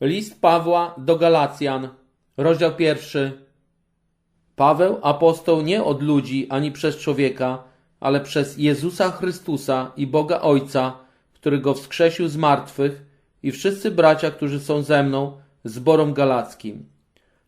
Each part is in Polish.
List Pawła do Galacjan, rozdział pierwszy. Paweł, apostoł nie od ludzi ani przez człowieka, ale przez Jezusa Chrystusa i Boga Ojca, który go wskrzesił z martwych, i wszyscy bracia, którzy są ze mną, zborom galackim.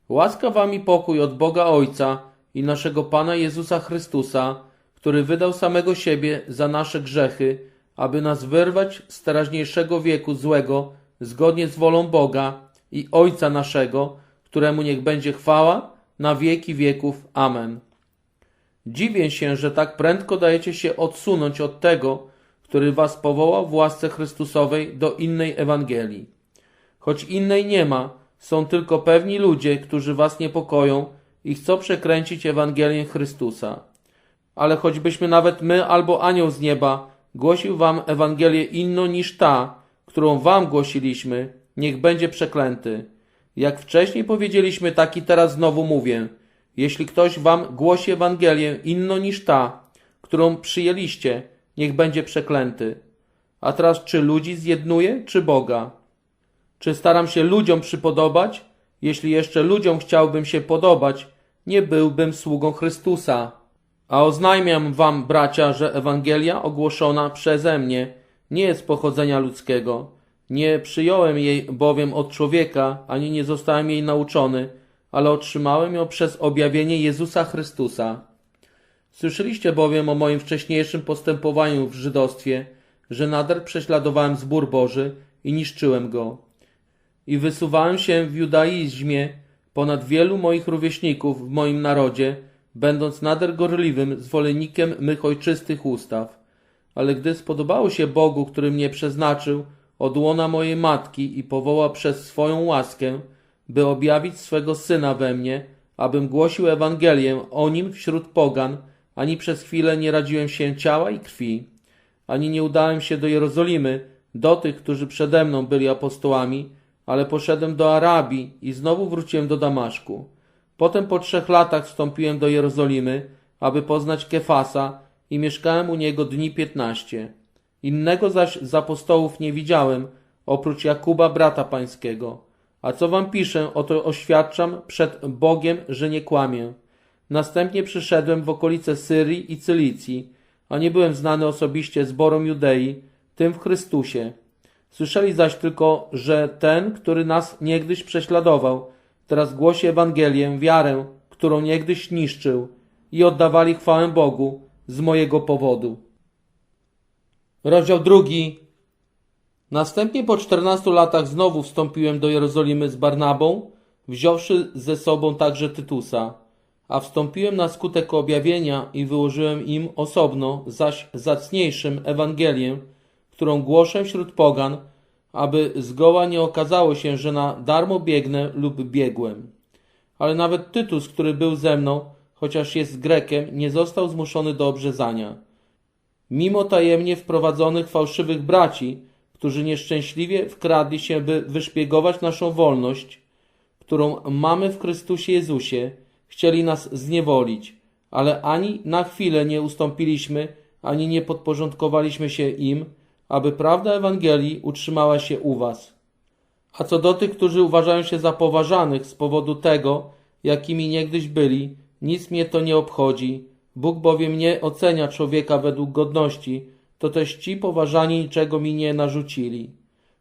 Łaska wam i pokój od Boga Ojca i naszego Pana Jezusa Chrystusa, który wydał samego siebie za nasze grzechy, aby nas wyrwać z teraźniejszego wieku złego, zgodnie z wolą Boga i Ojca naszego, któremu niech będzie chwała na wieki wieków. Amen. Dziwię się, że tak prędko dajecie się odsunąć od tego, który was powołał w łasce Chrystusowej do innej Ewangelii. Choć innej nie ma, są tylko pewni ludzie, którzy was niepokoją i chcą przekręcić Ewangelię Chrystusa. Ale choćbyśmy nawet my albo anioł z nieba głosił wam Ewangelię inną niż ta, którą wam głosiliśmy, niech będzie przeklęty. Jak wcześniej powiedzieliśmy, tak i teraz znowu mówię. Jeśli ktoś wam głosi Ewangelię inną niż ta, którą przyjęliście, niech będzie przeklęty. A teraz czy ludzi zjednuje, czy Boga? Czy staram się ludziom przypodobać? Jeśli jeszcze ludziom chciałbym się podobać, nie byłbym sługą Chrystusa. A oznajmiam wam, bracia, że Ewangelia ogłoszona przeze mnie nie jest pochodzenia ludzkiego. Nie przyjąłem jej bowiem od człowieka, ani nie zostałem jej nauczony, ale otrzymałem ją przez objawienie Jezusa Chrystusa. Słyszeliście bowiem o moim wcześniejszym postępowaniu w żydostwie, że nader prześladowałem zbór Boży i niszczyłem go. I wysuwałem się w judaizmie ponad wielu moich rówieśników w moim narodzie, będąc nader gorliwym zwolennikiem mych ojczystych ustaw. Ale gdy spodobało się Bogu, który mnie przeznaczył od łona mojej matki i powołał przez swoją łaskę, by objawić swego Syna we mnie, abym głosił Ewangelię o Nim wśród pogan, ani przez chwilę nie radziłem się ciała i krwi, ani nie udałem się do Jerozolimy, do tych, którzy przede mną byli apostołami, ale poszedłem do Arabii i znowu wróciłem do Damaszku. Potem po trzech latach wstąpiłem do Jerozolimy, aby poznać Kefasa i mieszkałem u niego dni piętnaście. Innego zaś z apostołów nie widziałem, oprócz Jakuba, brata pańskiego. A co wam piszę, oto oświadczam przed Bogiem, że nie kłamię. Następnie przyszedłem w okolice Syrii i Cylicji, a nie byłem znany osobiście zborom Judei, tym w Chrystusie. Słyszeli zaś tylko, że ten, który nas niegdyś prześladował, teraz głosi Ewangelię, wiarę, którą niegdyś niszczył i oddawali chwałę Bogu z mojego powodu. Rozdział drugi. Następnie po czternastu latach znowu wstąpiłem do Jerozolimy z Barnabą, wziąwszy ze sobą także Tytusa. A wstąpiłem na skutek objawienia i wyłożyłem im osobno, zaś zacniejszym Ewangelię, którą głoszę wśród pogan, aby zgoła nie okazało się, że na darmo biegnę lub biegłem. Ale nawet Tytus, który był ze mną, chociaż jest Grekiem, nie został zmuszony do obrzezania. Mimo tajemnie wprowadzonych fałszywych braci, którzy nieszczęśliwie wkradli się, by wyszpiegować naszą wolność, którą mamy w Chrystusie Jezusie, chcieli nas zniewolić, ale ani na chwilę nie ustąpiliśmy, ani nie podporządkowaliśmy się im, aby prawda Ewangelii utrzymała się u was. A co do tych, którzy uważają się za poważanych z powodu tego, jakimi niegdyś byli, nic mnie to nie obchodzi. Bóg bowiem nie ocenia człowieka według godności, to też ci poważani niczego mi nie narzucili.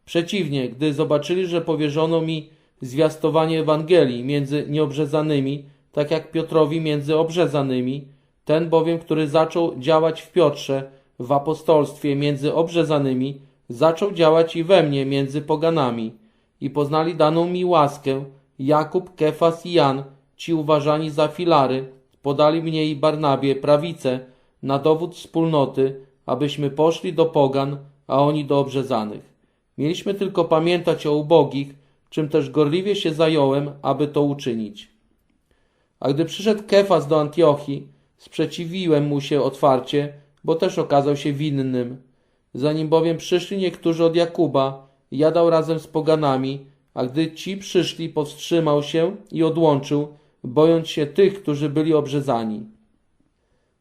Przeciwnie, gdy zobaczyli, że powierzono mi zwiastowanie Ewangelii między nieobrzezanymi, tak jak Piotrowi między obrzezanymi, ten bowiem, który zaczął działać w Piotrze, w apostolstwie między obrzezanymi, zaczął działać i we mnie między poganami. I poznali daną mi łaskę, Jakub, Kefas i Jan, ci uważani za filary, podali mnie i Barnabie prawicę na dowód wspólnoty, abyśmy poszli do pogan, a oni do obrzezanych. Mieliśmy tylko pamiętać o ubogich, czym też gorliwie się zająłem, aby to uczynić. A gdy przyszedł Kefas do Antiochii, sprzeciwiłem mu się otwarcie, bo też okazał się winnym. Zanim bowiem przyszli niektórzy od Jakuba, jadał razem z poganami, a gdy ci przyszli, powstrzymał się i odłączył, bojąc się tych, którzy byli obrzezani.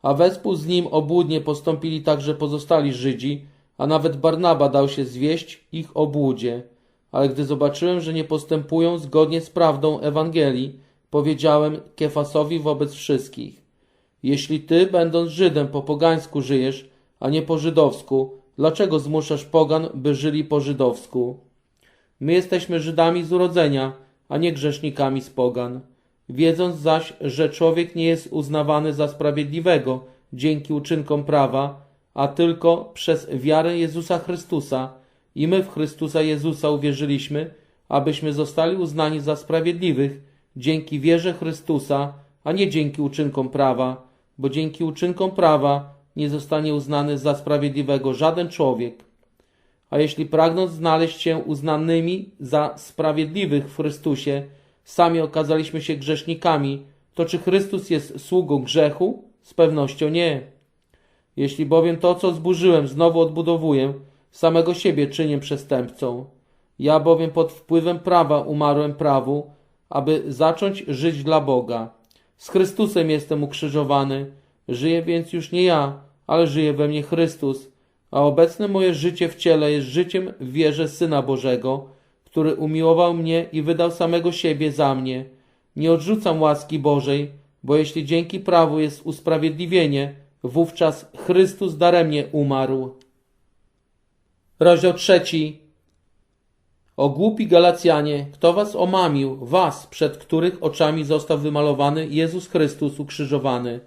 A wespół z nim obłudnie postąpili także pozostali Żydzi, a nawet Barnaba dał się zwieść ich obłudzie. ale gdy zobaczyłem, że nie postępują zgodnie z prawdą Ewangelii, powiedziałem Kefasowi wobec wszystkich: Jeśli ty, będąc Żydem, po pogańsku żyjesz, a nie po żydowsku, dlaczego zmuszasz pogan, by żyli po żydowsku? My jesteśmy Żydami z urodzenia, a nie grzesznikami z pogan. Wiedząc zaś, że człowiek nie jest uznawany za sprawiedliwego dzięki uczynkom prawa, a tylko przez wiarę Jezusa Chrystusa, i my w Chrystusa Jezusa uwierzyliśmy, abyśmy zostali uznani za sprawiedliwych dzięki wierze Chrystusa, a nie dzięki uczynkom prawa, bo dzięki uczynkom prawa nie zostanie uznany za sprawiedliwego żaden człowiek. A jeśli pragnąc znaleźć się uznanymi za sprawiedliwych w Chrystusie, sami okazaliśmy się grzesznikami, to czy Chrystus jest sługą grzechu? Z pewnością nie. Jeśli bowiem to, co zburzyłem, znowu odbudowuję, samego siebie czynię przestępcą. Ja bowiem pod wpływem prawa umarłem prawu, aby zacząć żyć dla Boga. Z Chrystusem jestem ukrzyżowany, żyję więc już nie ja, ale żyje we mnie Chrystus, a obecne moje życie w ciele jest życiem w wierze Syna Bożego, który umiłował mnie i wydał samego siebie za mnie. Nie odrzucam łaski Bożej, bo jeśli dzięki prawu jest usprawiedliwienie, wówczas Chrystus daremnie umarł. Rozdział trzeci. O głupi Galacjanie, kto was omamił, was, przed których oczami został wymalowany Jezus Chrystus ukrzyżowany?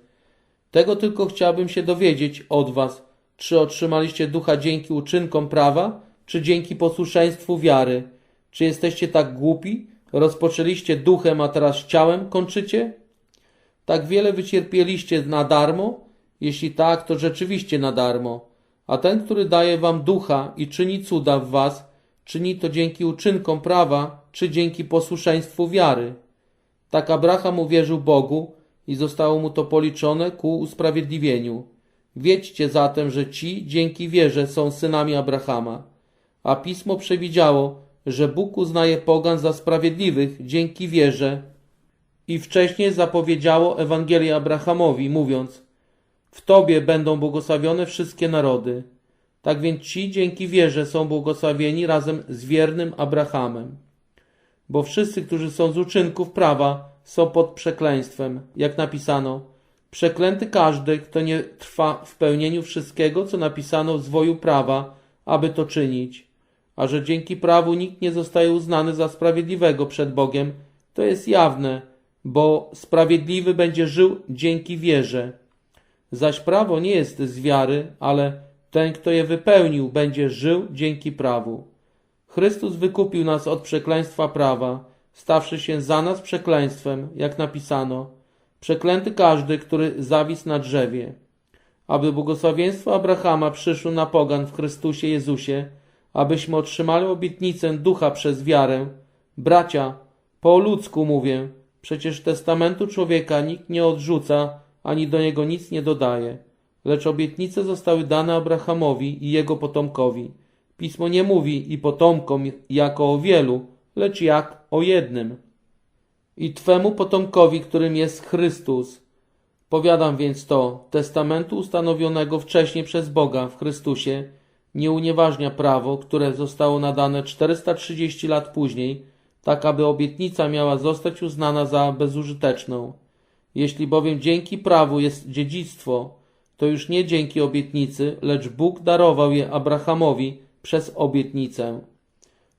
Tego tylko chciałbym się dowiedzieć od was, czy otrzymaliście ducha dzięki uczynkom prawa, czy dzięki posłuszeństwu wiary? Czy jesteście tak głupi? Rozpoczęliście duchem, a teraz ciałem kończycie? Tak wiele wycierpieliście na darmo? Jeśli tak, to rzeczywiście na darmo. A ten, który daje wam ducha i czyni cuda w was, czyni to dzięki uczynkom prawa, czy dzięki posłuszeństwu wiary. Tak Abraham uwierzył Bogu i zostało mu to policzone ku usprawiedliwieniu. Wiedźcie zatem, że ci dzięki wierze są synami Abrahama. A pismo przewidziało, że Bóg uznaje pogan za sprawiedliwych dzięki wierze i wcześniej zapowiedziało Ewangelię Abrahamowi, mówiąc: W Tobie będą błogosławione wszystkie narody. Tak więc ci dzięki wierze są błogosławieni razem z wiernym Abrahamem. Bo wszyscy, którzy są z uczynków prawa, są pod przekleństwem, jak napisano: Przeklęty każdy, kto nie trwa w pełnieniu wszystkiego, co napisano w zwoju prawa, aby to czynić. A że dzięki prawu nikt nie zostaje uznany za sprawiedliwego przed Bogiem, to jest jawne, bo sprawiedliwy będzie żył dzięki wierze. Zaś prawo nie jest z wiary, ale ten, kto je wypełnił, będzie żył dzięki prawu. Chrystus wykupił nas od przekleństwa prawa, stawszy się za nas przekleństwem, jak napisano: Przeklęty każdy, który zawisł na drzewie. Aby błogosławieństwo Abrahama przyszło na pogan w Chrystusie Jezusie, abyśmy otrzymali obietnicę ducha przez wiarę. Bracia, po ludzku mówię, przecież testamentu człowieka nikt nie odrzuca, ani do niego nic nie dodaje. Lecz obietnice zostały dane Abrahamowi i jego potomkowi. Pismo nie mówi i potomkom jako o wielu, lecz jak o jednym. I Twemu potomkowi, którym jest Chrystus. Powiadam więc to, testamentu ustanowionego wcześniej przez Boga w Chrystusie, nie unieważnia prawo, które zostało nadane 430 lat później, tak aby obietnica miała zostać uznana za bezużyteczną. Jeśli bowiem dzięki prawu jest dziedzictwo, to już nie dzięki obietnicy, lecz Bóg darował je Abrahamowi przez obietnicę.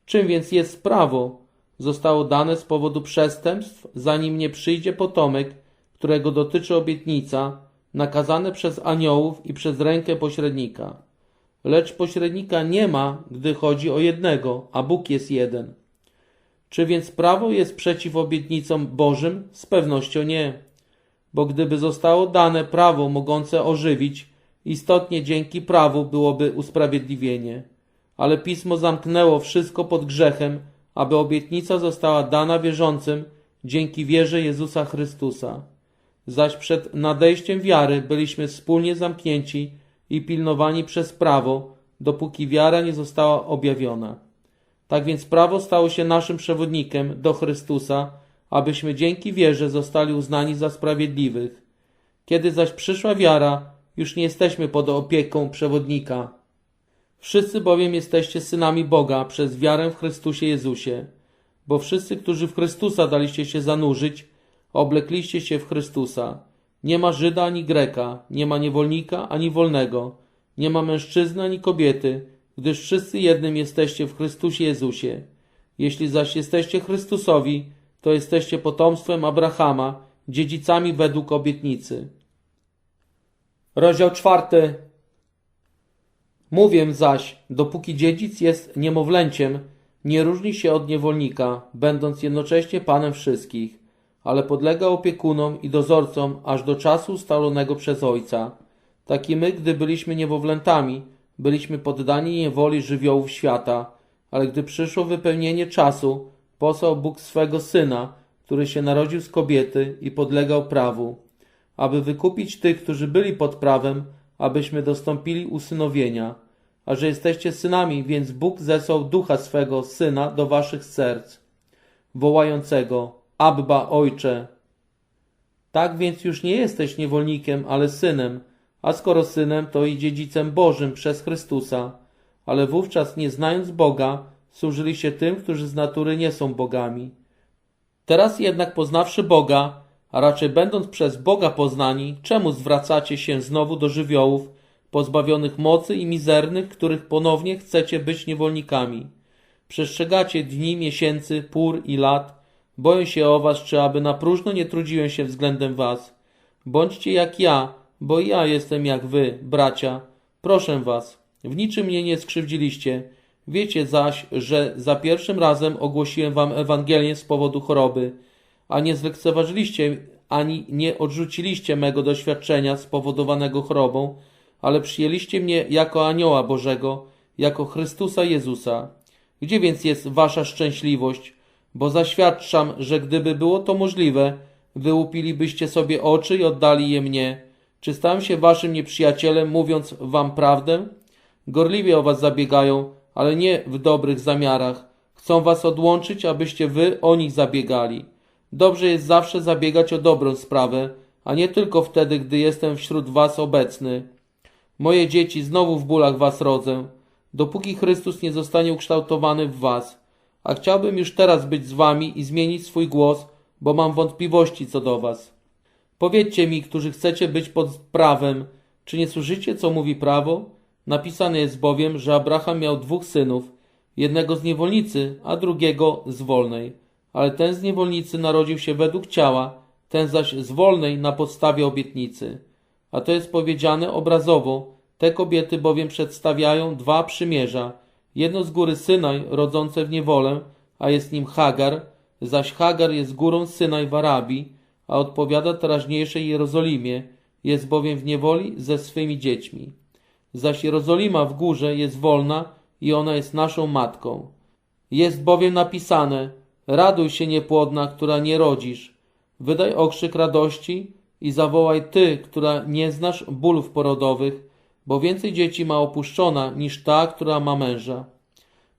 Czym więc jest prawo? Zostało dane z powodu przestępstw, zanim nie przyjdzie potomek, którego dotyczy obietnica, nakazane przez aniołów i przez rękę pośrednika. Lecz pośrednika nie ma, gdy chodzi o jednego, a Bóg jest jeden. Czy więc prawo jest przeciw obietnicom Bożym? Z pewnością nie. Bo gdyby zostało dane prawo mogące ożywić, istotnie dzięki prawu byłoby usprawiedliwienie. Ale pismo zamknęło wszystko pod grzechem, aby obietnica została dana wierzącym dzięki wierze Jezusa Chrystusa. Zaś przed nadejściem wiary byliśmy wspólnie zamknięci i pilnowani przez prawo, dopóki wiara nie została objawiona. Tak więc prawo stało się naszym przewodnikiem do Chrystusa, abyśmy dzięki wierze zostali uznani za sprawiedliwych. Kiedy zaś przyszła wiara, już nie jesteśmy pod opieką przewodnika. Wszyscy bowiem jesteście synami Boga przez wiarę w Chrystusie Jezusie. Bo wszyscy, którzy w Chrystusa daliście się zanurzyć, oblekliście się w Chrystusa. Nie ma Żyda ani Greka, nie ma niewolnika ani wolnego, nie ma mężczyzny ani kobiety, gdyż wszyscy jednym jesteście w Chrystusie Jezusie. Jeśli zaś jesteście Chrystusowi, to jesteście potomstwem Abrahama, dziedzicami według obietnicy. Rozdział czwarty. Mówię zaś, dopóki dziedzic jest niemowlęciem, nie różni się od niewolnika, będąc jednocześnie panem wszystkich, ale podlega opiekunom i dozorcom aż do czasu ustalonego przez ojca. Tak i my, gdy byliśmy niewolętami, byliśmy poddani niewoli żywiołów świata, ale gdy przyszło wypełnienie czasu, posłał Bóg swego Syna, który się narodził z kobiety i podlegał prawu, aby wykupić tych, którzy byli pod prawem, abyśmy dostąpili usynowienia. A że jesteście synami, więc Bóg zesłał ducha swego Syna do waszych serc, wołającego Abba, Ojcze. Tak więc już nie jesteś niewolnikiem, ale synem, a skoro synem, to i dziedzicem Bożym przez Chrystusa. Ale wówczas, nie znając Boga, służyliście tym, którzy z natury nie są bogami. Teraz jednak poznawszy Boga, a raczej będąc przez Boga poznani, czemu zwracacie się znowu do żywiołów, pozbawionych mocy i mizernych, których ponownie chcecie być niewolnikami? Przestrzegacie dni, miesięcy, pór i lat, boję się o was, czy aby na próżno nie trudziłem się względem was. Bądźcie jak ja, bo ja jestem jak wy, bracia. Proszę was, w niczym mnie nie skrzywdziliście. Wiecie zaś, że za pierwszym razem ogłosiłem wam Ewangelię z powodu choroby, a nie zlekceważyliście ani nie odrzuciliście mego doświadczenia spowodowanego chorobą, ale przyjęliście mnie jako anioła Bożego, jako Chrystusa Jezusa. Gdzie więc jest wasza szczęśliwość? Bo zaświadczam, że gdyby było to możliwe, wyłupilibyście sobie oczy i oddali je mnie. Czy stałem się waszym nieprzyjacielem, mówiąc wam prawdę? Gorliwie o was zabiegają, ale nie w dobrych zamiarach. Chcą was odłączyć, abyście wy o nich zabiegali. Dobrze jest zawsze zabiegać o dobrą sprawę, a nie tylko wtedy, gdy jestem wśród was obecny. Moje dzieci, znowu w bólach was rodzę, dopóki Chrystus nie zostanie ukształtowany w was. A chciałbym już teraz być z wami i zmienić swój głos, bo mam wątpliwości co do was. Powiedzcie mi, którzy chcecie być pod prawem, czy nie słyszycie, co mówi prawo? Napisane jest bowiem, że Abraham miał dwóch synów, jednego z niewolnicy, a drugiego z wolnej. Ale ten z niewolnicy narodził się według ciała, ten zaś z wolnej na podstawie obietnicy. A to jest powiedziane obrazowo, te kobiety bowiem przedstawiają dwa przymierza. Jedno z góry Synaj, rodzące w niewolę, a jest nim Hagar, zaś Hagar jest górą Synaj w Arabii, a odpowiada teraźniejszej Jerozolimie, jest bowiem w niewoli ze swymi dziećmi. Zaś Jerozolima w górze jest wolna i ona jest naszą matką. Jest bowiem napisane, raduj się niepłodna, która nie rodzisz, wydaj okrzyk radości i zawołaj ty, która nie znasz bólów porodowych, bo więcej dzieci ma opuszczona niż ta, która ma męża.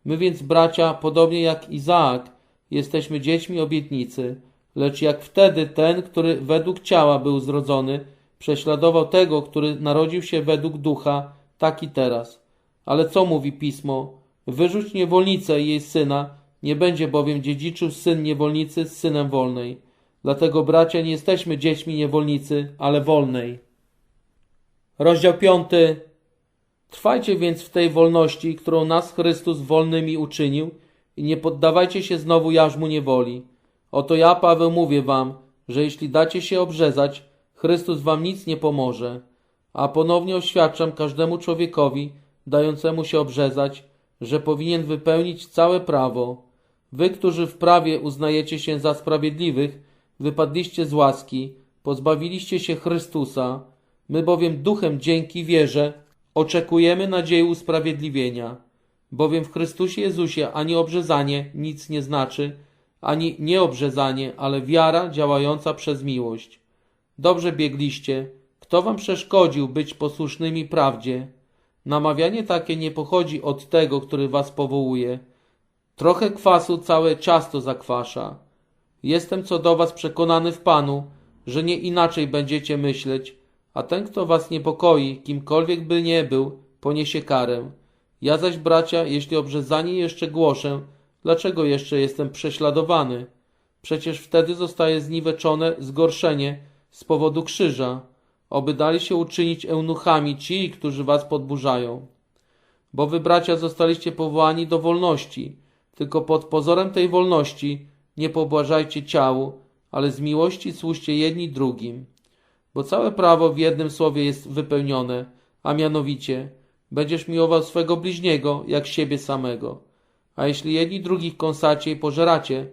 My więc, bracia, podobnie jak Izaak, jesteśmy dziećmi obietnicy, lecz jak wtedy ten, który według ciała był zrodzony, prześladował tego, który narodził się według ducha, tak i teraz. Ale co mówi pismo? Wyrzuć niewolnicę i jej syna, nie będzie bowiem dziedziczył syn niewolnicy z synem wolnej. Dlatego, bracia, nie jesteśmy dziećmi niewolnicy, ale wolnej. Rozdział piąty. Trwajcie więc w tej wolności, którą nas Chrystus wolnymi uczynił i nie poddawajcie się znowu jarzmu niewoli. Oto ja, Paweł, mówię wam, że jeśli dacie się obrzezać, Chrystus wam nic nie pomoże. A ponownie oświadczam każdemu człowiekowi, dającemu się obrzezać, że powinien wypełnić całe prawo. Wy, którzy w prawie uznajecie się za sprawiedliwych, wypadliście z łaski, pozbawiliście się Chrystusa. My bowiem duchem dzięki wierze oczekujemy nadziei usprawiedliwienia. Bowiem w Chrystusie Jezusie ani obrzezanie nic nie znaczy, ani nieobrzezanie, ale wiara działająca przez miłość. Dobrze biegliście. Kto wam przeszkodził być posłusznymi prawdzie? Namawianie takie nie pochodzi od tego, który was powołuje. Trochę kwasu całe ciasto zakwasza. Jestem co do was przekonany w Panu, że nie inaczej będziecie myśleć, a ten, kto was niepokoi, kimkolwiek by nie był, poniesie karę. Ja zaś, bracia, jeśli obrzezanie jeszcze głoszę, dlaczego jeszcze jestem prześladowany? Przecież wtedy zostaje zniweczone zgorszenie z powodu krzyża, oby dali się uczynić eunuchami ci, którzy was podburzają. Bo wy, bracia, zostaliście powołani do wolności, tylko pod pozorem tej wolności nie pobłażajcie ciału, ale z miłości służcie jedni drugim. Bo całe prawo w jednym słowie jest wypełnione, a mianowicie będziesz miłował swego bliźniego jak siebie samego. A jeśli jedni drugich kąsacie i pożeracie,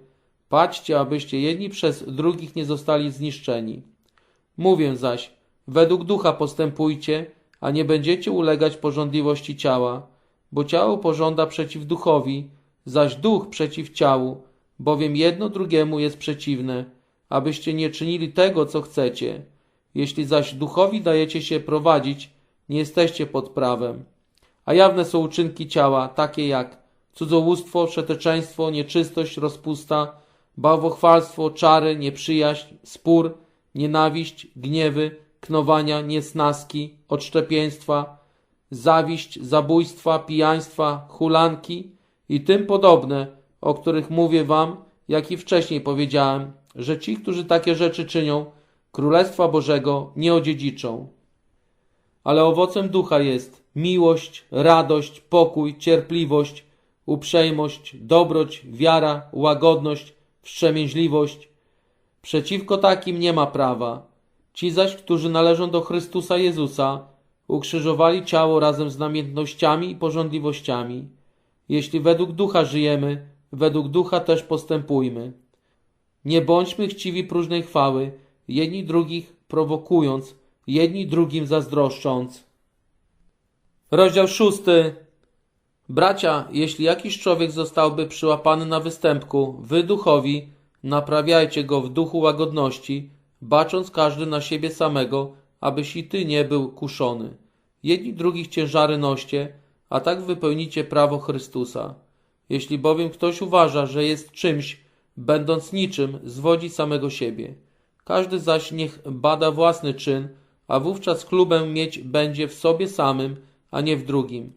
patrzcie, abyście jedni przez drugich nie zostali zniszczeni. Mówię zaś, według ducha postępujcie, a nie będziecie ulegać porządliwości ciała, bo ciało pożąda przeciw duchowi, zaś duch przeciw ciału, bowiem jedno drugiemu jest przeciwne, abyście nie czynili tego, co chcecie. Jeśli zaś duchowi dajecie się prowadzić, nie jesteście pod prawem. A jawne są uczynki ciała, takie jak cudzołóstwo, przeteczeństwo, nieczystość, rozpusta, bałwochwalstwo, czary, nieprzyjaźń, spór, nienawiść, gniewy, knowania, niesnaski, odszczepieństwa, zawiść, zabójstwa, pijaństwa, hulanki i tym podobne, o których mówię wam, jak i wcześniej powiedziałem, że ci, którzy takie rzeczy czynią, Królestwa Bożego nie odziedziczą. Ale owocem ducha jest miłość, radość, pokój, cierpliwość, uprzejmość, dobroć, wiara, łagodność, wstrzemięźliwość. Przeciwko takim nie ma prawa. Ci zaś, którzy należą do Chrystusa Jezusa, ukrzyżowali ciało razem z namiętnościami i porządliwościami. Jeśli według ducha żyjemy, według ducha też postępujmy. Nie bądźmy chciwi próżnej chwały, jedni drugich prowokując, jedni drugim zazdroszcząc. Rozdział szósty. Bracia, jeśli jakiś człowiek zostałby przyłapany na występku, wy duchowi, naprawiajcie go w duchu łagodności, bacząc każdy na siebie samego, abyś i ty nie był kuszony. Jedni drugich ciężary noście, a tak wypełnicie prawo Chrystusa. Jeśli bowiem ktoś uważa, że jest czymś, będąc niczym, zwodzi samego siebie. Każdy zaś niech bada własny czyn, a wówczas klubę mieć będzie w sobie samym, a nie w drugim.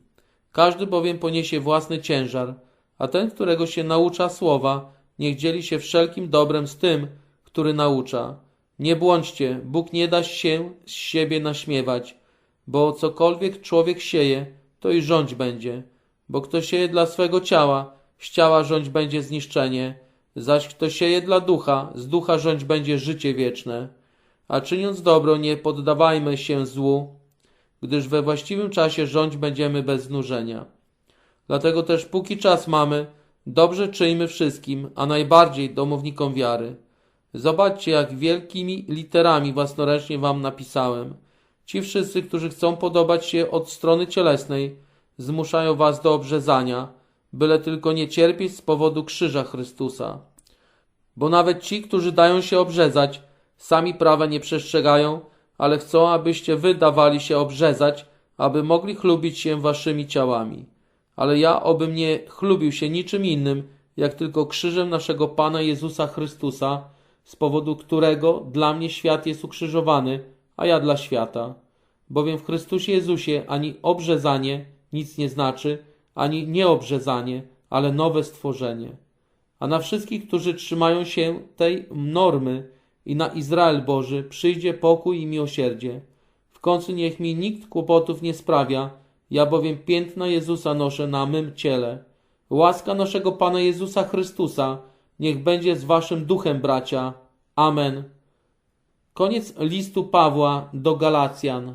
Każdy bowiem poniesie własny ciężar, a ten, którego się naucza słowa, niech dzieli się wszelkim dobrem z tym, który naucza. Nie błądźcie, Bóg nie da się z siebie naśmiewać, bo cokolwiek człowiek sieje, to i rządź będzie. Bo kto sieje dla swego ciała, z ciała rządź będzie zniszczenie, zaś kto sieje dla ducha, z ducha rządź będzie życie wieczne. A czyniąc dobro, nie poddawajmy się złu, gdyż we właściwym czasie rządź będziemy bez znużenia. Dlatego też póki czas mamy, dobrze czyjmy wszystkim, a najbardziej domownikom wiary. Zobaczcie, jak wielkimi literami własnoręcznie wam napisałem. Ci wszyscy, którzy chcą podobać się od strony cielesnej, zmuszają was do obrzezania, byle tylko nie cierpieć z powodu krzyża Chrystusa. Bo nawet ci, którzy dają się obrzezać, sami prawa nie przestrzegają, ale chcą, abyście wy dawali się obrzezać, aby mogli chlubić się waszymi ciałami. Ale ja obym nie chlubił się niczym innym, jak tylko krzyżem naszego Pana Jezusa Chrystusa, z powodu którego dla mnie świat jest ukrzyżowany, a ja dla świata. Bowiem w Chrystusie Jezusie ani obrzezanie nic nie znaczy, ani nieobrzezanie, ale nowe stworzenie. A na wszystkich, którzy trzymają się tej normy i na Izrael Boży przyjdzie pokój i miłosierdzie. W końcu niech mi nikt kłopotów nie sprawia, ja bowiem piętna Jezusa noszę na mym ciele. Łaska naszego Pana Jezusa Chrystusa niech będzie z waszym duchem, bracia. Amen. Koniec listu Pawła do Galacjan.